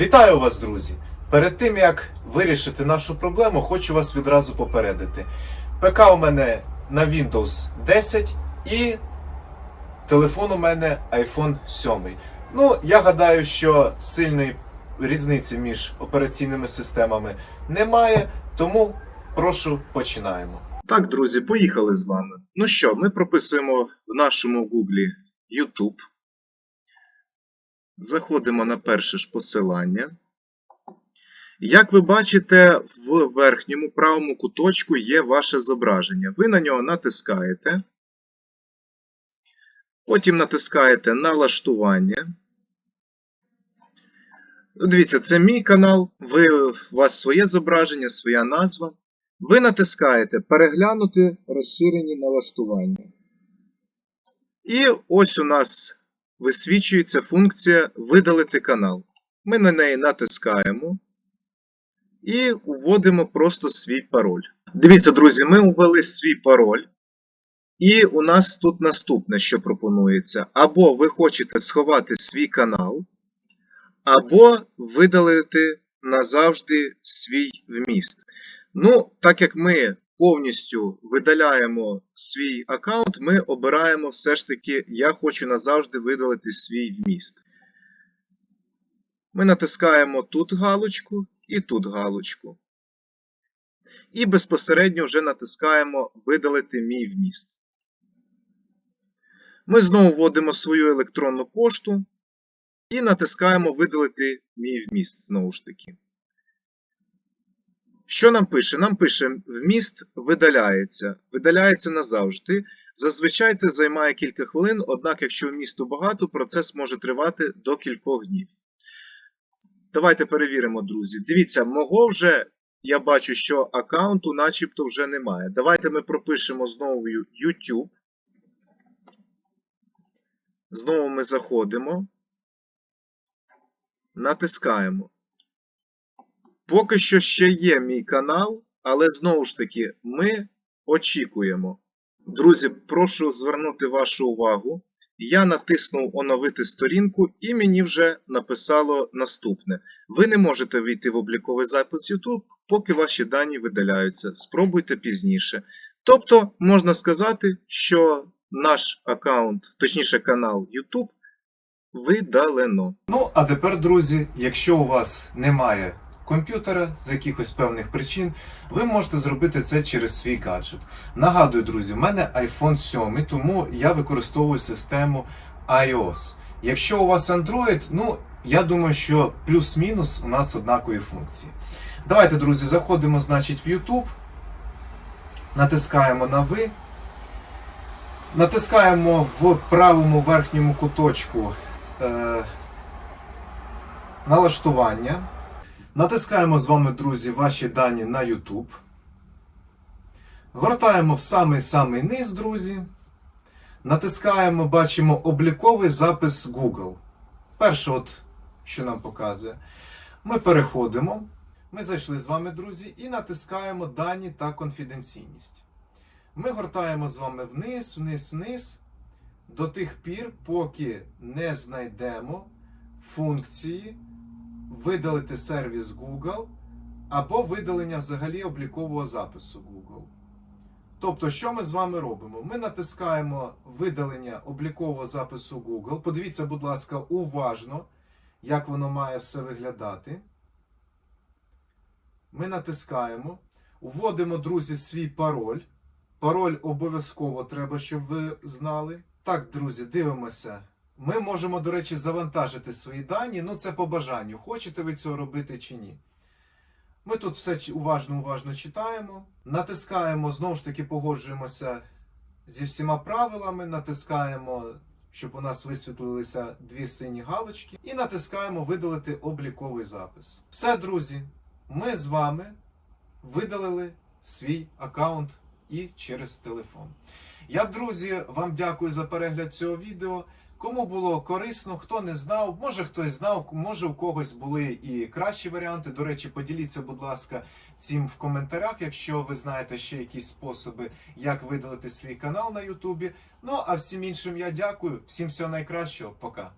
Вітаю вас, друзі! Перед тим як вирішити нашу проблему, хочу вас відразу попередити. ПК у мене на Windows 10 і телефон у мене iPhone 7. Ну, я гадаю, що сильної різниці між операційними системами немає, тому прошу починаємо. Так, друзі, поїхали з вами. Ну що, ми прописуємо в нашому Гуглі YouTube. Заходимо на перше ж посилання. Як ви бачите, в верхньому правому куточку є ваше зображення. Ви на нього натискаєте. Потім натискаєте Налаштування. Ну, Дивіться, це мій канал. Ви, у вас своє зображення, своя назва. Ви натискаєте Переглянути розширені налаштування. І ось у нас висвічується функція Видалити канал. Ми на неї натискаємо і вводимо просто свій пароль. Дивіться, друзі, ми ввели свій пароль. І у нас тут наступне, що пропонується. Або ви хочете сховати свій канал, або видалити назавжди свій вміст. Ну, так як ми повністю видаляємо свій аккаунт, ми обираємо все ж таки, я хочу назавжди видалити свій вміст. Ми натискаємо тут галочку і тут галочку. І безпосередньо вже натискаємо Видалити мій вміст. Ми знову вводимо свою електронну пошту і натискаємо Видалити мій вміст знову ж таки. Що нам пише? Нам пише, вміст видаляється. Видаляється назавжди. Зазвичай це займає кілька хвилин, однак, якщо вмісту багато, процес може тривати до кількох днів. Давайте перевіримо, друзі. Дивіться, мого вже я бачу, що аккаунту начебто вже немає. Давайте ми пропишемо знову YouTube. Знову ми заходимо. Натискаємо. Поки що ще є мій канал, але знову ж таки ми очікуємо. Друзі, прошу звернути вашу увагу. Я натиснув оновити сторінку і мені вже написало наступне. Ви не можете війти в обліковий запис YouTube, поки ваші дані видаляються. Спробуйте пізніше. Тобто, можна сказати, що наш аккаунт, точніше канал YouTube, видалено. Ну, а тепер, друзі, якщо у вас немає комп'ютера з якихось певних причин, ви можете зробити це через свій гаджет. Нагадую, друзі, в мене iPhone 7, тому я використовую систему iOS. Якщо у вас Android, ну я думаю, що плюс-мінус у нас однакові функції. Давайте, друзі, заходимо, значить, в YouTube, натискаємо на ви. Натискаємо в правому верхньому куточку е, налаштування. Натискаємо з вами, друзі, ваші дані на YouTube. Гортаємо в самий-самий низ, друзі. Натискаємо, бачимо обліковий запис Google. Перше, от, що нам показує. Ми переходимо. Ми зайшли з вами, друзі, і натискаємо дані та конфіденційність. Ми гортаємо з вами вниз, вниз, вниз. До тих пір, поки не знайдемо функції видалити сервіс Google або видалення взагалі облікового запису Google. Тобто, що ми з вами робимо? Ми натискаємо видалення облікового запису Google. Подивіться, будь ласка, уважно, як воно має все виглядати. Ми натискаємо, вводимо, друзі, свій пароль. Пароль обов'язково треба, щоб ви знали. Так, друзі, дивимося. Ми можемо, до речі, завантажити свої дані. Ну, це по бажанню. Хочете ви цього робити чи ні. Ми тут все уважно уважно читаємо. Натискаємо, знову ж таки, погоджуємося зі всіма правилами. Натискаємо, щоб у нас висвітлилися дві сині галочки. І натискаємо видалити обліковий запис. Все, друзі, ми з вами видалили свій аккаунт і через телефон. Я, друзі, вам дякую за перегляд цього відео. Кому було корисно, хто не знав, може хтось знав, може у когось були і кращі варіанти. До речі, поділіться, будь ласка, цим в коментарях, якщо ви знаєте ще якісь способи, як видалити свій канал на Ютубі. Ну а всім іншим я дякую. Всім всього найкращого. Пока.